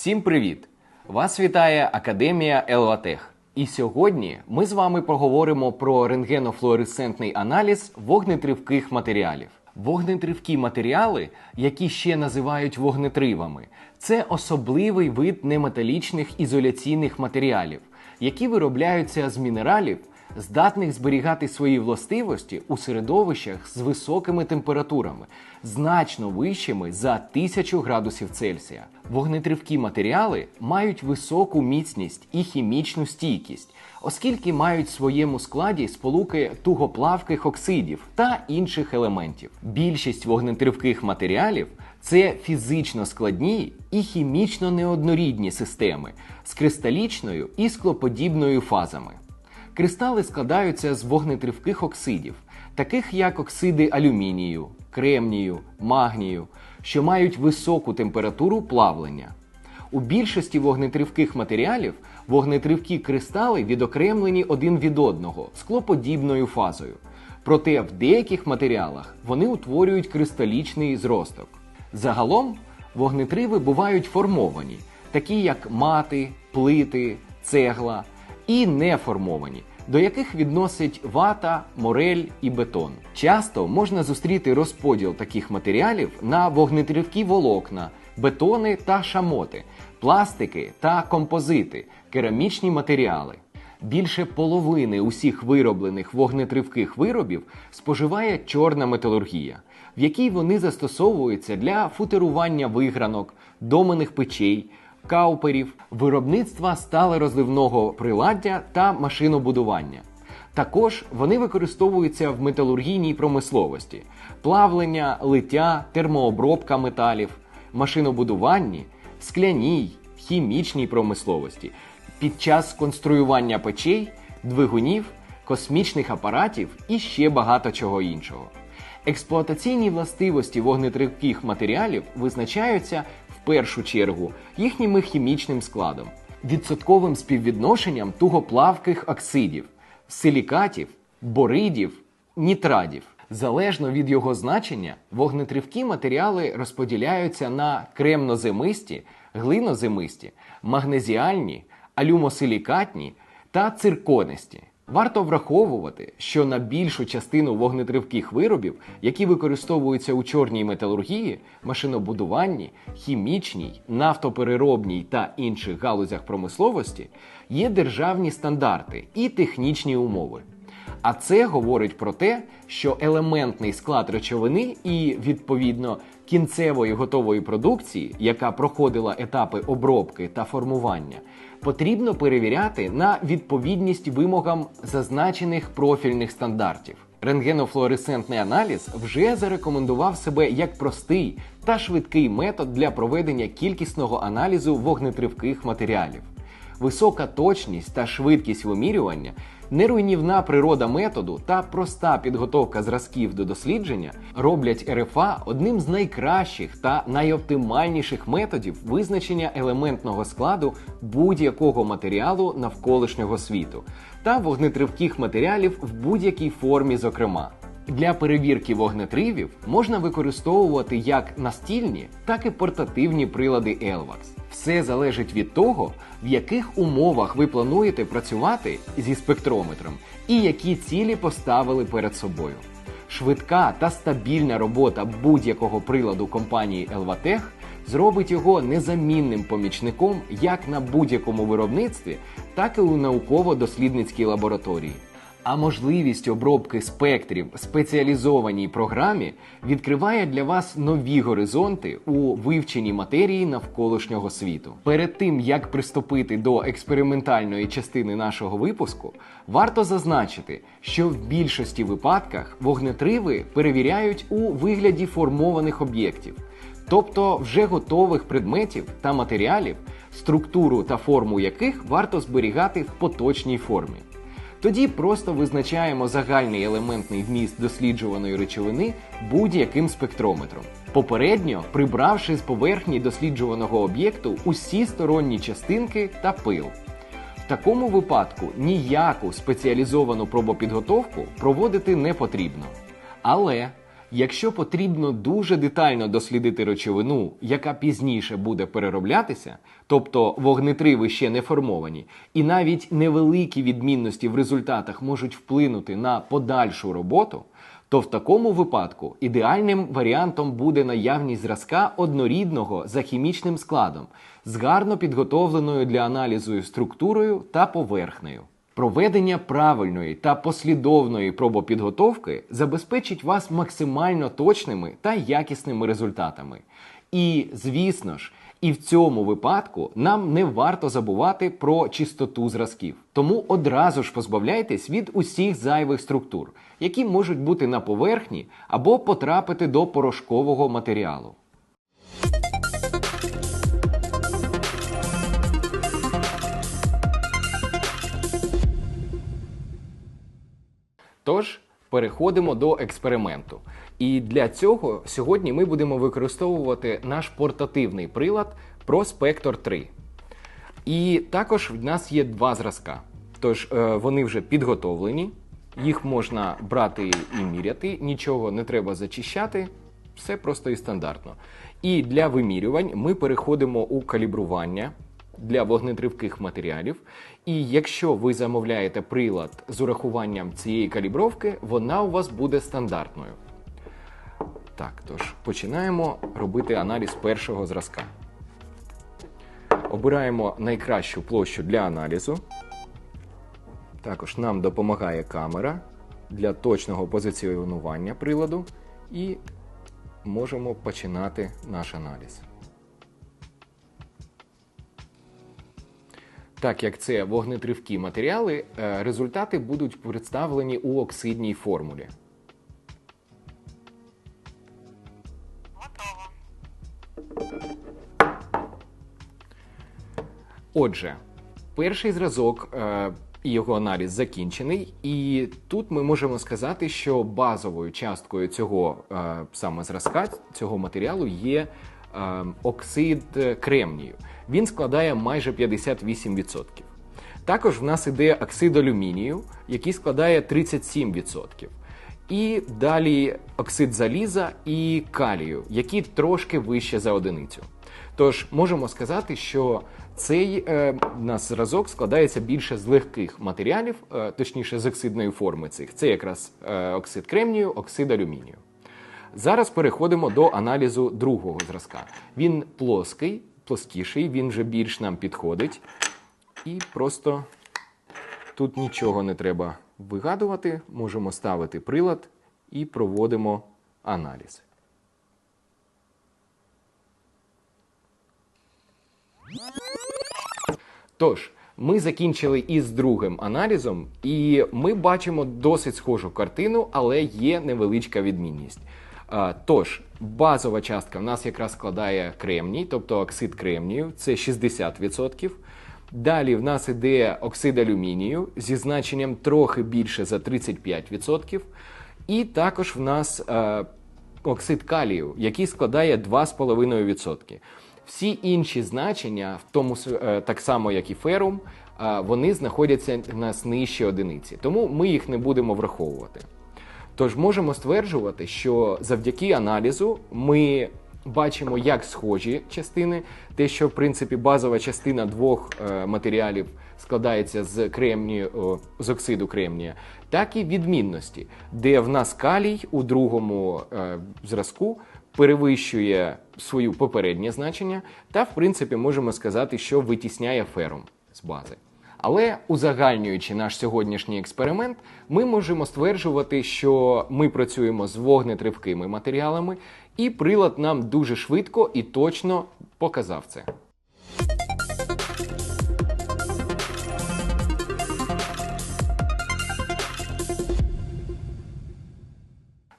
Всім привіт! Вас вітає Академія Елватех. І сьогодні ми з вами поговоримо про рентгенофлуоресцентний аналіз вогнетривких матеріалів. Вогнетривкі матеріали, які ще називають вогнетривами, це особливий вид неметалічних ізоляційних матеріалів, які виробляються з мінералів, здатних зберігати свої властивості у середовищах з високими температурами, значно вищими за 1000 градусів Цельсія. Вогнетривкі матеріали мають високу міцність і хімічну стійкість, оскільки мають в своєму складі сполуки тугоплавких оксидів та інших елементів. Більшість вогнетривких матеріалів це фізично складні і хімічно неоднорідні системи з кристалічною і склоподібною фазами. Кристали складаються з вогнетривких оксидів, таких як оксиди алюмінію, кремнію, магнію, що мають високу температуру плавлення. У більшості вогнетривких матеріалів вогнетривкі кристали відокремлені один від одного склоподібною фазою. Проте в деяких матеріалах вони утворюють кристалічний зросток. Загалом вогнетриви бувають формовані, такі як мати, плити, цегла, і неформовані, до яких відносять вата, морель і бетон. Часто можна зустріти розподіл таких матеріалів на вогнетривкі волокна, бетони та шамоти, пластики та композити, керамічні матеріали. Більше половини усіх вироблених вогнетривких виробів споживає чорна металургія, в якій вони застосовуються для футерування вигранок, доменних печей, кауперів, виробництва сталерозливного приладдя та машинобудування. Також вони використовуються в металургійній промисловості, плавлення, лиття, термообробка металів, машинобудуванні, скляній, хімічній промисловості, під час конструювання печей, двигунів, космічних апаратів і ще багато чого іншого. Експлуатаційні властивості вогнетривких матеріалів визначаються першу чергу їхнім хімічним складом, відсотковим співвідношенням тугоплавких оксидів, силікатів, боридів, нітрадів. Залежно від його значення, вогнетривкі матеріали розподіляються на кремноземисті, глиноземисті, магнезіальні, алюмосилікатні та цирконисті. Варто враховувати, що на більшу частину вогнетривких виробів, які використовуються у чорній металургії, машинобудуванні, хімічній, нафтопереробній та інших галузях промисловості, є державні стандарти і технічні умови. А це говорить про те, що елементний склад речовини і, відповідно, кінцевої готової продукції, яка проходила етапи обробки та формування, потрібно перевіряти на відповідність вимогам зазначених профільних стандартів. Рентгенофлуоресцентний аналіз вже зарекомендував себе як простий та швидкий метод для проведення кількісного аналізу вогнетривких матеріалів. Висока точність та швидкість вимірювання, неруйнівна природа методу та проста підготовка зразків до дослідження роблять РФА одним з найкращих та найоптимальніших методів визначення елементного складу будь-якого матеріалу навколишнього світу та вогнетривких матеріалів в будь-якій формі, зокрема. Для перевірки вогнетривів можна використовувати як настільні, так і портативні прилади ELVAX. Все залежить від того, в яких умовах ви плануєте працювати зі спектрометром і які цілі поставили перед собою. Швидка та стабільна робота будь-якого приладу компанії Elvatech зробить його незамінним помічником як на будь-якому виробництві, так і у науково-дослідницькій лабораторії. А можливість обробки спектрів в спеціалізованій програмі відкриває для вас нові горизонти у вивченні матерії навколишнього світу. Перед тим як приступити до експериментальної частини нашого випуску, варто зазначити, що в більшості випадках вогнетриви перевіряють у вигляді формованих об'єктів, тобто вже готових предметів та матеріалів, структуру та форму яких варто зберігати в поточній формі. Тоді просто визначаємо загальний елементний вміст досліджуваної речовини будь-яким спектрометром, попередньо прибравши з поверхні досліджуваного об'єкту усі сторонні частинки та пил. В такому випадку ніяку спеціалізовану пробопідготовку проводити не потрібно. Але Якщо потрібно дуже детально дослідити речовину, яка пізніше буде перероблятися, тобто вогнетриви ще не формовані, і навіть невеликі відмінності в результатах можуть вплинути на подальшу роботу, то в такому випадку ідеальним варіантом буде наявність зразка однорідного за хімічним складом з гарно підготовленою для аналізу структурою та поверхнею. Проведення правильної та послідовної пробопідготовки забезпечить вас максимально точними та якісними результатами. І, звісно ж, і в цьому випадку нам не варто забувати про чистоту зразків. Тому одразу ж позбавляйтесь від усіх зайвих структур, які можуть бути на поверхні або потрапити до порошкового матеріалу. Тож переходимо до експерименту. І для цього сьогодні ми будемо використовувати наш портативний прилад ProSpector 3. І також в нас є два зразка. Тож е, вони вже підготовлені, їх можна брати і міряти, нічого не треба зачищати, все просто і стандартно. І для вимірювань ми переходимо у калібрування для вогнетривких матеріалів. І якщо ви замовляєте прилад з урахуванням цієї калібровки, вона у вас буде стандартною. Так, тож починаємо робити аналіз першого зразка. Обираємо найкращу площу для аналізу. Також нам допомагає камера для точного позиціонування приладу і можемо починати наш аналіз. Так як це вогнетривкі матеріали, е, результати будуть представлені у оксидній формулі. Отже, перший зразок е, і його аналіз закінчений, і тут ми можемо сказати, що базовою часткою цього е, саме зразка, цього матеріалу є е, оксид кремнію. Він складає майже 58%. Також в нас іде оксид алюмінію, який складає 37%. І далі оксид заліза і калію, які трошки вище за одиницю. Тож можемо сказати, що цей е, нас зразок складається більше з легких матеріалів, е, точніше з оксидної форми цих. Це якраз е, оксид кремнію, оксид алюмінію. Зараз переходимо до аналізу другого зразка. Він плоский, плоскіший, він вже більш нам підходить. І просто тут нічого не треба вигадувати. Можемо ставити прилад і проводимо аналіз. Тож, ми закінчили із другим аналізом, і ми бачимо досить схожу картину, але є невеличка відмінність. Тож, базова частка в нас якраз складає кремній, тобто оксид кремнію, це 60%. Далі в нас іде оксид алюмінію зі значенням трохи більше за 35%. І також в нас е, оксид калію, який складає 2,5%. Всі інші значення, в тому е, так само як і ферум, е, вони знаходяться в нас одиниці, тому ми їх не будемо враховувати. Тож можемо стверджувати, що завдяки аналізу ми бачимо як схожі частини, те, що в принципі базова частина двох е, матеріалів складається з кремнію, з оксиду кремнія, так і відмінності, де в нас калій у другому зразку перевищує свою попереднє значення, та, в принципі, можемо сказати, що витісняє ферум з бази. Але узагальнюючи наш сьогоднішній експеримент, ми можемо стверджувати, що ми працюємо з вогнетривкими матеріалами, і прилад нам дуже швидко і точно показав це.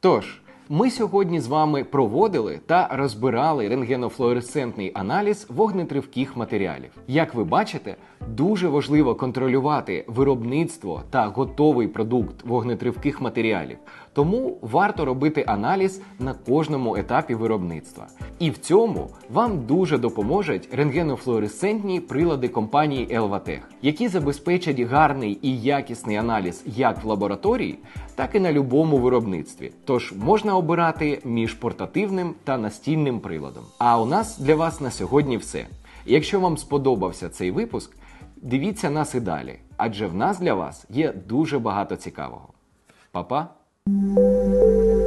Тож, ми сьогодні з вами проводили та розбирали рентгенофлуоресцентний аналіз вогнетривких матеріалів. Як ви бачите, дуже важливо контролювати виробництво та готовий продукт вогнетривких матеріалів, Тому варто робити аналіз на кожному етапі виробництва. І в цьому вам дуже допоможуть рентгенофлуоресцентні прилади компанії Elvatech, які забезпечать гарний і якісний аналіз як в лабораторії, так і на любому виробництві. Тож можна обирати між портативним та настільним приладом. А у нас для вас на сьогодні все. Якщо вам сподобався цей випуск, дивіться нас і далі, адже в нас для вас є дуже багато цікавого. Па-па! うん。